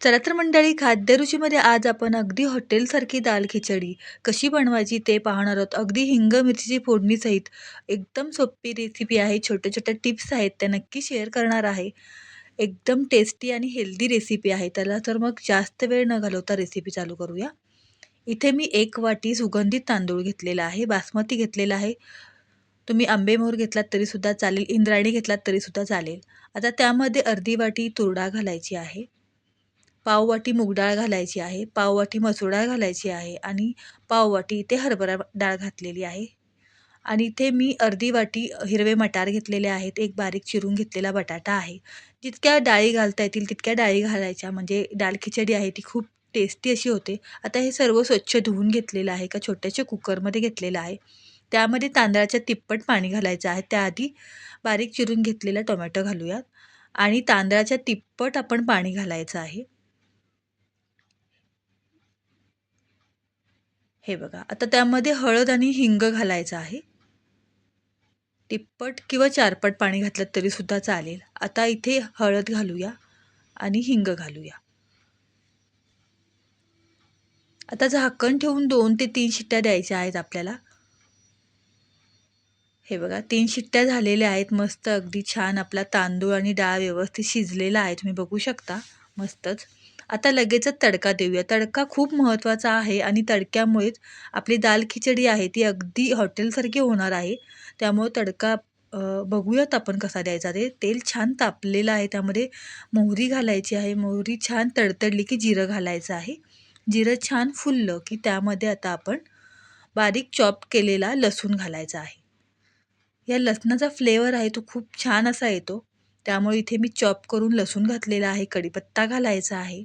चला तर मंडळी खाद्यरुचीमध्ये आज आपण अगदी हॉटेलसारखी दाल खिचडी कशी बनवायची ते पाहणार आहोत. अगदी हिंग मिरचीची फोडणीसहित एकदम सोपी रेसिपी आहे. छोट्या छोट्या टिप्स आहेत त्या नक्की शेअर करणार आहे. एकदम टेस्टी आणि हेल्दी रेसिपी आहे. त्याला तर मग जास्त वेळ न घालवता रेसिपी चालू करूया. इथे मी एक वाटी सुगंधित तांदूळ घेतलेला आहे बासमती घेतलेला आहे. तुम्ही आंबेमोहर घेतलात तरीसुद्धा चालेल इंद्रायणी घेतलात तरीसुद्धा चालेल. आता त्यामध्ये अर्धी वाटी तुरडा घालायची आहे. पाववाटी मूग डाळ घालायची आहे पाववाटी मसूर डाळ घालायची आहे आणि पाववाटी इथे हरभरा डाळ घातलेली आहे. आणि इथे मी अर्धी वाटी हिरवे मटार घेतलेले आहेत एक बारीक चिरून घेतलेला बटाटा आहे. जितक्या डाळी घालता येतील तितक्या डाळी घालायच्या म्हणजे डाळ खिचडी आहे ती खूप टेस्टी अशी होते. आता हे सर्व स्वच्छ धुवून घेतलेलं आहे का छोट्याशा कुकरमध्ये घेतलेलं आहे. त्यामध्ये तांदळाच्या तिप्पट पाणी घालायचं आहे. त्याआधी बारीक चिरून घेतलेला टोमॅटो घालूयात. आणि तांदळाच्या तिप्पट आपण पाणी घालायचं आहे. हे बघा आता त्यामध्ये हळद आणि हिंग घालायचं आहे. तिप्पट किंवा चारपट पाणी घातलं तरीसुद्धा चालेल. आता इथे हळद घालूया आणि हिंग घालूया. आता झाकण ठेवून दोन ते तीन शिट्ट्या द्यायच्या आहेत आपल्याला. हे बघा तीन शिट्ट्या झालेल्या आहेत. मस्त अगदी छान. आपला तांदूळ आणि डाळ व्यवस्थित शिजलेला आहे. तुम्ही बघू शकता. मस्तच. आता लगेचच तडका देऊया. तडका खूप महत्त्वाचा आहे आणि तडक्यामुळेच आपली दाल खिचडी आहे ती अगदी हॉटेलसारखी होणार आहे. त्यामुळे तडका बघूयात आपण कसा द्यायचा. ते तेल छान तापलेलं आहे. त्यामध्ये मोहरी घालायची आहे. मोहरी छान तडतडली की जिरं घालायचं आहे. जिरं छान फुललं की त्यामध्ये आता आपण बारीक चॉप केलेला लसूण घालायचा आहे. या लसणाचा फ्लेवर आहे तो खूप छान असा येतो. त्यामुळे इथे मी चॉप करून लसूण घातलेला आहे. कढीपत्ता घालायचा आहे.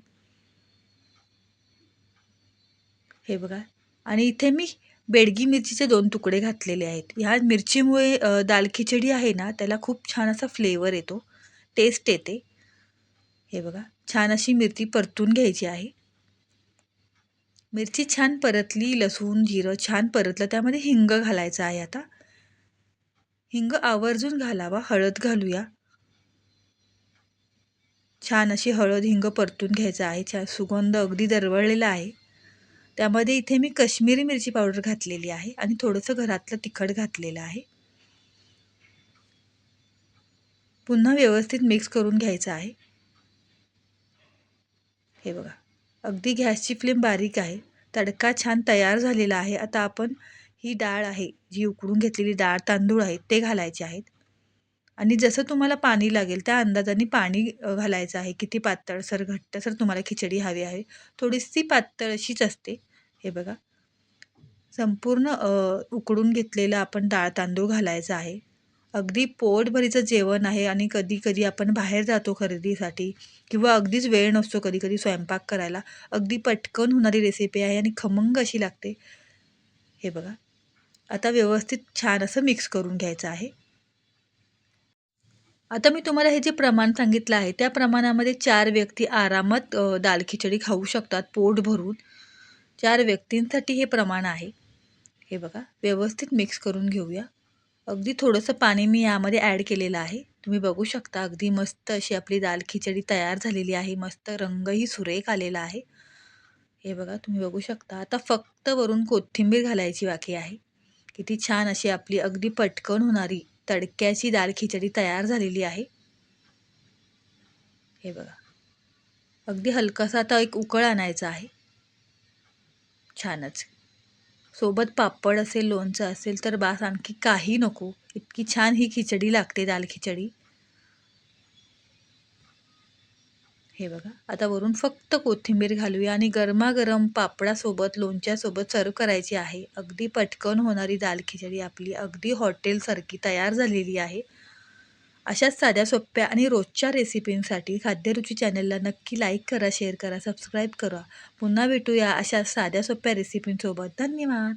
हे बघा. आणि इथे मी बेडगी मिरचीचे दोन तुकडे घातलेले आहेत. ह्या मिरचीमुळे दाल खिचडी आहे ना त्याला खूप छान असा फ्लेवर येतो. टेस्ट येते. हे बघा छान अशी मिरची परतून घ्यायची आहे. मिरची छान परतली लसूण जिरं छान परतलं त्यामध्ये हिंग घालायचं आहे आता. हिंग आवर्जून घालावा हळद घालूया. छान अशी हळद हिंग परतून घ्यायचं आहे. छान सुगंध अगदी दरवळलेला आहे. त्यामध्ये इथे मी कश्मीरी मिरची पावडर घातलेली आहे आणि थोडंसं घरातलं तिखट घातलेलं आहे. पुन्हा व्यवस्थित मिक्स करून घ्यायचं आहे. हे बघा अगदी गॅसची फ्लेम बारीक आहे. तडका छान तयार झालेला आहे. आता आपण ही डाळ आहे जी उकडून घेतलेली डाळ तांदूळ आहेत ते घालायचे आहेत. आणि जसं तुम्हाला पाणी लागेल त्या अंदाजाने पाणी घालायचं आहे. किती पातळसर घट्टसर तुम्हाला खिचडी हवी आहे. थोडीशी पातळ अशीच असते. हे बघा. संपूर्ण उकडून घेतलेलं आपण डाळ तांदूळ घालायचं आहे. अगदी पोटभरीचं जेवण आहे आणि कधी कधी आपण बाहेर जातो खरेदीसाठी किंवा अगदीच वेळ नसतो कधी कधी स्वयंपाक करायला अगदी पटकन होणारी रेसिपी आहे आणि खमंग अशी लागते. हे बघा. आता व्यवस्थित छान असं मिक्स करून घ्यायचं आहे. आता मी तुम्हाला हे जे प्रमाण सांगितलं आहे त्या प्रमाणामध्ये चार व्यक्ती आरामात दाल खिचडी खाऊ शकतात पोट भरून. चार व्यक्तींसाठी हे प्रमाण आहे. हे बघा व्यवस्थित मिक्स करून घेऊया. अगदी थोडंसं पाणी मी यामध्ये ॲड केलेलं आहे. तुम्ही बघू शकता अगदी मस्त अशी आपली दाल खिचडी तयार झालेली आहे. मस्त रंगही सुरेख आलेला आहे. हे बघा तुम्ही बघू शकता. आता फक्त वरून कोथिंबीर घालायची बाकी आहे. किती छान अशी आपली अगदी पटकन होणारी तडक्याची दाल खिचडी तयार झालेली आहे. हे बघा. अगदी हलकासा आता एक उकळ आणायचा आहे. छानच. सोबत पापड असेल लोणचं असेल तर बास आणखी काही नको. इतकी छान ही खिचडी लागते दाल खिचडी. हे बघा आता वरून फक्त कोथिंबीर घालूया आणि गरमागरम पापडासोबत लोणच्यासोबत सर्व करायची आहे. अगदी पटकन होणारी दाल खिचडी आपली अगदी हॉटेलसारखी तयार झालेली आहे. अशाच साध्या सोप्या आणि रोजच्या रेसिपींसाठी खाद्यरुची चॅनलला नक्की लाईक करा शेअर करा सबस्क्राईब करा. पुन्हा भेटूया अशा साध्या सोप्या रेसिपींसोबत. धन्यवाद!